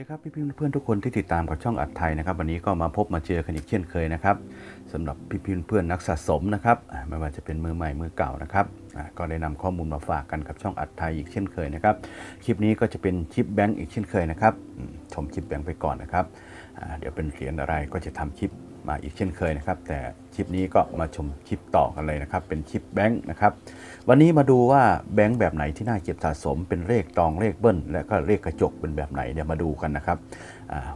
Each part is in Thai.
ดีครับพี่ๆเพื่อนๆทุกคนที่ติดตามกับช่องอัดไทยนะครับวันนี้ก็มาพบมาเจอกันอีกเช่นเคยนะครับสำหรับพี่ๆเพื่อนนักสะสมนะครับไม่ว่าจะเป็นมือใหม่มือเก่านะครับก็ได้นำข้อมูลมาฝากกันกับช่องอัดไทยอีกเช่นเคยนะครับคลิปนี้ก็จะเป็นชิปแบงก์อีกเช่นเคยนะครับชมชิปแบงก์ไปก่อนนะครับเดี๋ยวเป็นเหรียญอะไรก็จะทำชิป มาอีกเช่นเคยนะครับ แต่ชิปนี้ก็มาชมชิปต่อกันเลยนะครับ เป็นชิปแบงก์นะครับวันนี้มาดูว่าแบงค์แบบไหนที่น่าเก็บสะสม เป็นเลขตองเลขเบิ้ลและก็เลขกระจกเป็นแบบไหนเดี๋ยวมาดูกันนะครับ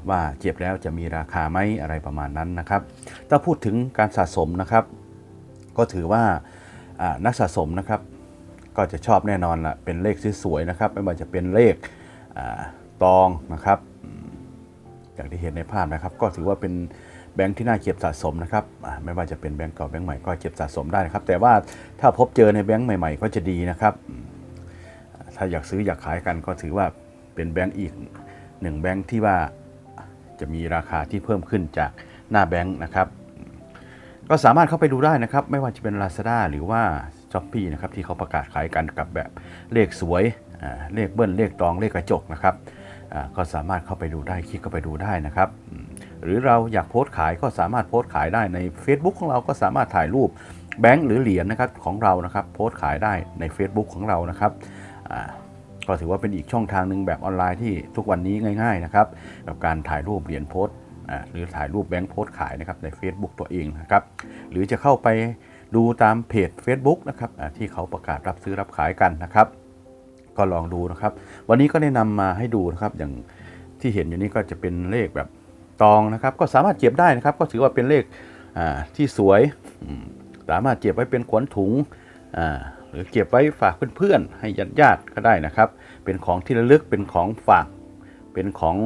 ว่าเก็บแล้วจะมีราคาไหมอะไรประมาณนั้นนะครับ ถ้าพูดถึงการสะสมนะครับ ก็ถือว่านักสะสมนะครับ ก็จะชอบแน่นอนละเป็นเลขสวยๆนะครับ ไม่ว่าจะเป็นเลขอตองนะครับอย่างที่เห็นในภาพนะครับ ก็ถือว่าเป็น แบงค์ที่น่าเก็บสะสมนะครับไม่ว่าจะเป็นแบงค์เก่าแบงค์ใหม่ก็เก็บสะสมได้นะครับ แต่ว่าถ้าพบเจอในแบงค์ใหม่ ๆ ก็จะดีนะครับ ถ้าอยากซื้ออยากขายกันก็ถือว่าเป็นแบงค์อีกหนึ่งแบงค์ที่ว่าจะมีราคาที่เพิ่มขึ้นจากหน้าแบงค์นะครับ ก็สามารถเข้าไปดูได้นะครับ ไม่ว่าจะเป็น Lazada หรือว่า s h อ p e e นะครับที่เขาประกาศขายกันกับแบบเลขสวยเลขเบิ้ลเลขตองเลขกระจกนะครับก็สามารถเข้าไปดูได้คลิกเข้าไปดูได้นะครับ หรือเราอยากโพสต์ขายก็สามารถโพสต์ขายได้ใน Facebook ของเราก็สามารถถ่ายรูปแบงค์หรือเหรียญนะครับของเรานะครับโพสต์ขายได้ใน Facebook ของเรานะครับก็ถือว่าเป็นอีกช่องทางหนึ่งแบบออนไลน์ที่ทุกวันนี้ง่ายๆนะครับกับการถ่ายรูปเหรียญโพสต์หรือถ่ายรูปแบงค์โพสต์ขายนะครับใน Facebook ตัวเองนะครับหรือจะเข้าไปดูตามเพจ Facebook นะครับที่เขาประกาศรับซื้อรับขายกันนะครับ ก็ลองดูนะครับ วันนี้ก็ได้นำมาให้ดูนะครับอย่างที่เห็นอยู่นี้ก็จะเป็นเลขแบบ ตองนะครับ ก็สามารถเก็บได้นะครับ ก็ถือว่าเป็นเลขที่สวย สามารถเก็บไว้เป็นขวัญถุงหรือเก็บไว้ฝากเพื่อนๆให้ญาติๆก็ได้นะครับ เป็นของที่ระลึกเป็นของฝาก เป็นของ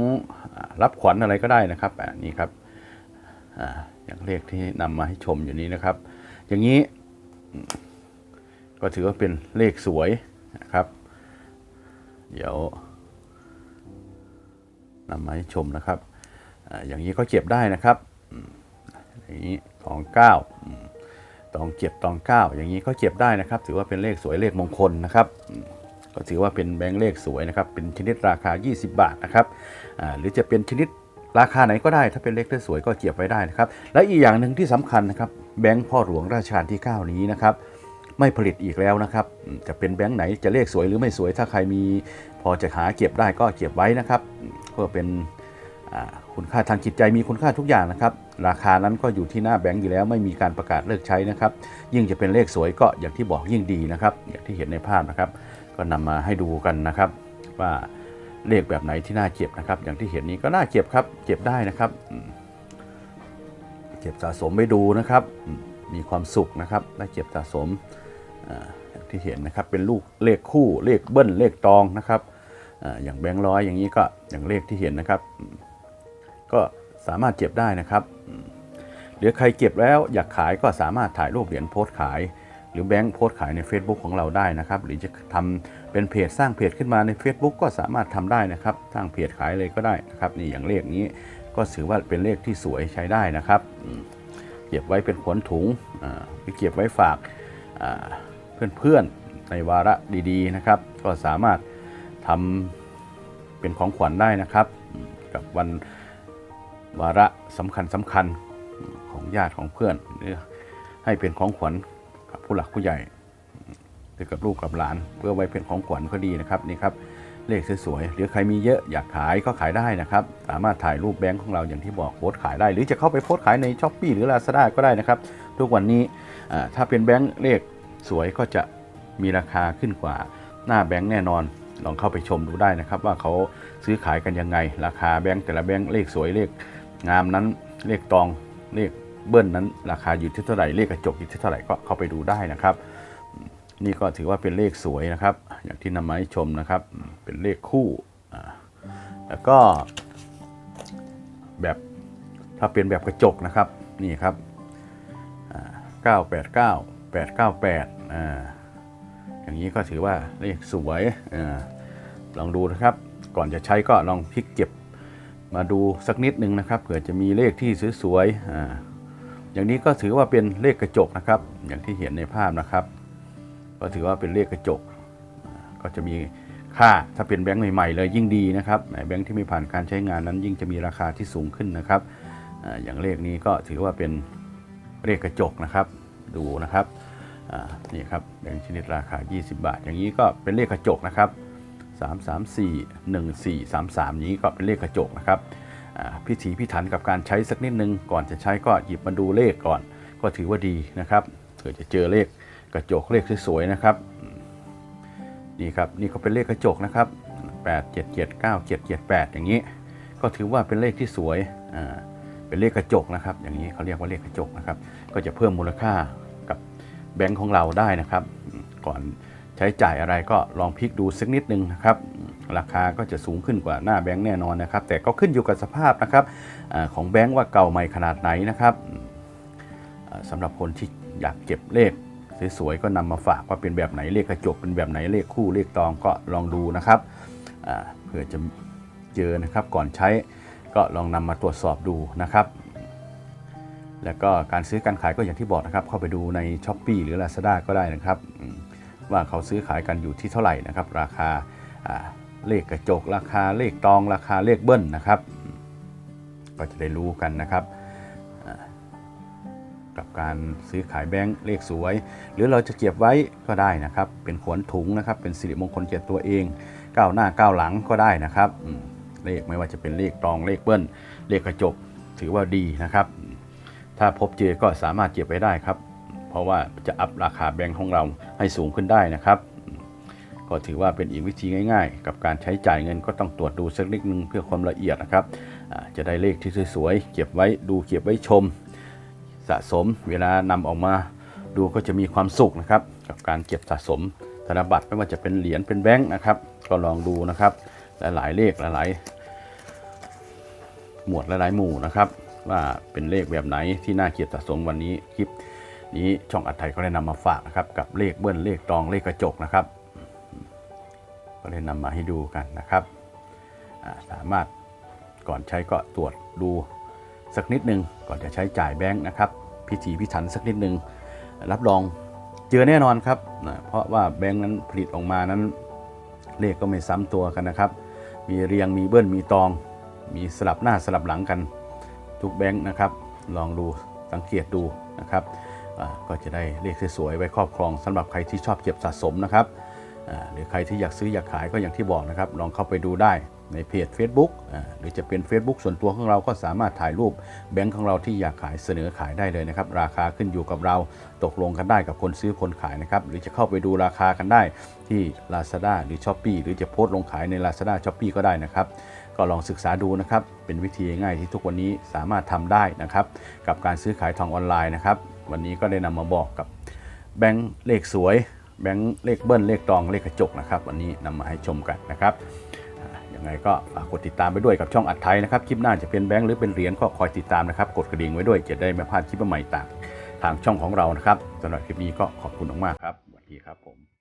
อรับขวัญอะไรก็ได้นะครับนี่ครับออย่างเลขที่นำมาให้ชมอยู่นี้นะครับ อย่างนี้ก็ถือว่าเป็นเลขสวยนะครับ เดี๋ยวนำมาให้ชมนะครับ อย่างนี้ก็เก็บได้นะครับอย่างนี้ตองเก้าตองเก็บตองเก้าอย่างนี้ก็เก็บได้นะครับ ถือว่าเป็นเลขสวยเลขมงคลนะครับก็ถือว่าเป็นแบงค์เลขสวยนะครับ เป็นชนิดราคา 20 บาทนะครับหรือจะเป็นชนิดราคาไหนก็ได้ ถ้าเป็นเลขที่สวยก็เก็บไว้ได้นะครับ และอีกอย่างหนึ่งที่สำคัญนะครับแบงค์พ่อหลวงราชการที่ 9 นี้นะครับไม่ผลิตอีกแล้วนะครับ จะเป็นแบงค์ไหนจะเลขสวยหรือไม่สวยถ้าใครมี พอจะหาเก็บได้ก็เก็บไว้นะครับ เพื่อเป็น คุณค่าทางจิตใจมีคุณค่าทุกอย่างนะครับ ราคานั้นก็อยู่ที่หน้าแบงค์อยู่แล้วไม่มีการประกาศเลิกใช้นะครับ ยิ่งจะเป็นเลขสวยก็อย่างที่บอกยิ่งดีนะครับ อย่างที่เห็นในภาพนะครับ ก็นำมาให้ดูกันนะครับ ว่าเลขแบบไหนที่น่าเก็บนะครับ อย่างที่เห็นนี้ก็น่าเก็บครับ เก็บได้นะครับเก็บสะสมไปดูนะครับ มีความสุขนะครับได้เก็บสะสมอย่างที่เห็นนะครับเป็นลูกเลขคู่เลขเบิ้ลเลขตองนะครับอย่างแบงค์ร้อยอย่างนี้ก็อย่างเลขที่เห็นนะครับ ก็สามารถเก็บได้นะครับ หรือใครเก็บแล้วอยากขายก็สามารถถ่ายรูปเหรียญโพสต์ขาย หรือแบงค์โพสต์ขายใน Facebook ของเราได้นะครับ หรือจะทำเป็นเพจสร้างเพจขึ้นมาใน Facebook ก็สามารถทำได้นะครับ สร้างเพจขายเลยก็ได้นะครับนี่อย่างเลขนี้ก็ถือว่าเป็นเลขที่สวยใช้ได้นะครับเก็บไว้เป็นขนถุงอ่าหรือเก็บไว้ฝากเพื่อนๆในวาระดีๆนะครับ ก็สามารถทำเป็นของขวัญได้นะครับ กับวัน วาระสำคัญสำคัญของญาติของเพื่อนหรือให้เป็นของขวัญกับผู้หลักผู้ใหญ่หรือกับลูกกับหลาน เพื่อไว้เป็นของขวัญก็ดีนะครับนี่ครับเลขสวยๆหรือใครมีเยอะอยากขายก็ขายได้นะครับ สามารถถ่ายรูปแบงค์ของเราอย่างที่บอกโพสขายได้ หรือจะเข้าไปโพสขายในช้อปปีหรือ Lazada ก็ได้นะครับ ทุกวันนี้ถ้าเป็นแบงค์เลขสวยก็จะมีราคาขึ้นกว่าหน้าแบงค์แน่นอน ลองเข้าไปชมดูได้นะครับ ว่าเขาซื้อขายกันยังไง ราคาแบงค์แต่ละแบงค์เลขสวยเลขงามนั้นเลขตองเลขเบิ้ลนั้น ราคาอยู่ที่เท่าไหร่เลขกระจกอยู่ที่เท่าไหร่ก็เข้าไปดูได้นะครับ นี่ก็ถือว่าเป็นเลขสวยนะครับ อย่างที่นำมาให้ชมนะครับ เป็นเลขคู่แล้วก็ แบบถ้าเป็นแบบกระจกนะครับนี่ครับอ่า989 898อ่า อย่างนี้ก็ถือว่าเลขสวยอาลองดูนะครับ ก่อนจะใช้ก็ลองพลิกเก็บมาดูสักนิดนึงนะครับเผื่อจะมีเลขที่สวยๆอ่าอย่างนี้ก็ถือว่าเป็นเลขกระจกนะครับ อย่างที่เห็นในภาพนะครับ ก็ถือว่าเป็นเลขกระจก ก็จะมีค่าถ้าเป็นแบงค์ใหม่ๆเลยยิ่งดีนะครับแบงค์ที่ไม่ผ่านการใช้งานนั้นยิ่งจะมีราคาที่สูงขึ้นนะครับอ่าอย่างเลขนี้ก็ถือว่าเป็นเลขกระจกนะครับ ดูนะครับ นี่ครับแบงค์ชนิดราคา 20 บาท อย่างนี้ก็เป็นเลขกระจกนะครับ 3 3 4 1 4 3 3 นี้ก็เป็นเลขกระจกนะครับพิถีพิถันกับการใช้สักนิดนึง ก่อนจะใช้ก็หยิบมาดูเลขก่อน ก็ถือว่าดีนะครับเผื่อจะเจอเลขกระจกเลขสวยๆนะครับนี่ครับนี่ก็เป็นเลขกระจกนะครับ 8 7 7 9 7 7 8 อย่างนี้ ก็ถือว่าเป็นเลขที่สวยเป็นเลขกระจกนะครับ อย่างนี้เขาเรียกว่าเลขกระจกนะครับ ก็จะเพิ่มมูลค่ากับ แบงค์ของเราได้นะครับ ก่อนใช้จ่ายอะไรก็ลองพลิกดูสักนิดนึงนะครับ ราคาก็จะสูงขึ้นกว่าหน้าแบงค์แน่นอนนะครับ แต่ก็ขึ้นอยู่กับสภาพนะครับอของแบงค์ว่าเก่าใหม่ขนาดไหนนะครับอืมอ่าสำหรับคนที่อยากเก็บเลขสวยๆก็นำมาฝากว่าเป็นแบบไหนเลขกระจกเป็นแบบไหนเลขคู่เลขตองก็ลองดูนะครับเผื่อจะเจอนะครับก่อนใช้ก็ลองนำมาตรวจสอบดูนะครับ แล้วก็การซื้อการขายก็อย่างที่บอกนะครับ เข้าไปดูใน s h อ p e e หรือ Lazada ก็ได้นะครับ ว่าเขาซื้อขายกันอยู่ที่เท่าไหร่นะครับ ราคาเลขกระจก ราคาเลขตองราคาเลขเบิ้ลนะครับ ก็จะได้รู้กันนะครับกับการซื้อขายแบงค์เลขสวย หรือเราจะเก็บไว้ก็ได้นะครับ เป็นขวนถุงนะครับ เป็นสิริมงคลแก่ตัวเองก้าวหน้าก้าวหลังก็ได้นะครับเลขไม่ว่าจะเป็นเลขตองเลขเบิ้ลเลขกระจกถือว่าดีนะครับ ถ้าพบเจอก็สามารถเก็บไว้ได้ครับ เพราะว่าจะอัพราคาแบงค์ของเราให้สูงขึ้นได้นะครับ ก็ถือว่าเป็นอีกวิธีง่าย ๆ กับการใช้จ่ายเงินก็ต้องตรวจดูสักนิดนึงเพื่อความละเอียดนะครับ จะได้เลขที่สวยๆเก็บไว้ดูเก็บไว้ชม สะสมเวลานำออกมาดูก็จะมีความสุขนะครับ กับการเก็บสะสมธนบัตรไม่ว่าจะเป็นเหรียญเป็นแบงค์นะครับ ก็ลองดูนะครับหลายๆเลขหลายๆหมวดหลายๆหมู่นะครับ ว่าเป็นเลขแบบไหนที่น่าเก็บสะสมวันนี้คลิป นี้ช่องอัดไทยก็ได้นำมาฝากนะครับกับเลขเบิ้ลเลขตองเลขกระจกนะครับ ก็เลยนำมาให้ดูกันนะครับสามารถก่อนใช้ก็ตรวจดูสักนิดนึงก่อนจะใช้จ่ายแบงค์นะครับ พิถีพิถันสักนิดนึงรับรองเจอแน่นอนครับนะเพราะว่าแบงค์นั้นผลิตออกมานั้น เลขก็ไม่ซ้ำตัวกันนะครับ มีเรียงมีเบิ้ลมีตอง มีสลับหน้าสลับหลังกัน ทุกแบงค์นะครับ ลองดูสังเกตดูนะครับก็จะได้เลขสวยๆไว้ครอบครองสำหรับใครที่ชอบเก็บสะสมนะครับ หรือใครที่อยากซื้ออยากขายก็อย่างที่บอกนะครับ ลองเข้าไปดูได้ในเพจ Facebook หรือจะเป็น Facebook ส่วนตัวของเราก็สามารถถ่ายรูปแบงค์ของเราที่อยากขายเสนอขายได้เลยนะครับ ราคาขึ้นอยู่กับเราตกลงกันได้กับคนซื้อคนขายนะครับ หรือจะเข้าไปดูราคากันได้ที่ Lazada หรือ s h อ p e e หรือจะโพสต์ลงขายใน Lazada s h อ p e e ก็ได้นะครับ ก็ลองศึกษาดูนะครับ เป็นวิธีง่ายที่ทุกวันนี้สามารถทำได้นะครับ กับการซื้อขายทองออนไลน์นะครับ วันนี้ก็ได้นำมาบอกกับแบงค์เลขสวย แบงค์เลขเบิ้ลเลขตองเลขกระจกนะครับ วันนี้นำมาให้ชมกันนะครับยังไงก็ฝากกดติดตามไปด้วยกับช่องอัดไทยนะครับ คลิปหน้าจะเป็นแบงค์หรือเป็นเหรียญก็คอยติดตามนะครับ กดกระดิ่งไว้ด้วยจะได้ไม่พลาดคลิปใหม่ต่างทางช่องของเรานะครับสำหรับคลิปนี้ก็ขอบคุณมากๆครับสวัสดีครับผม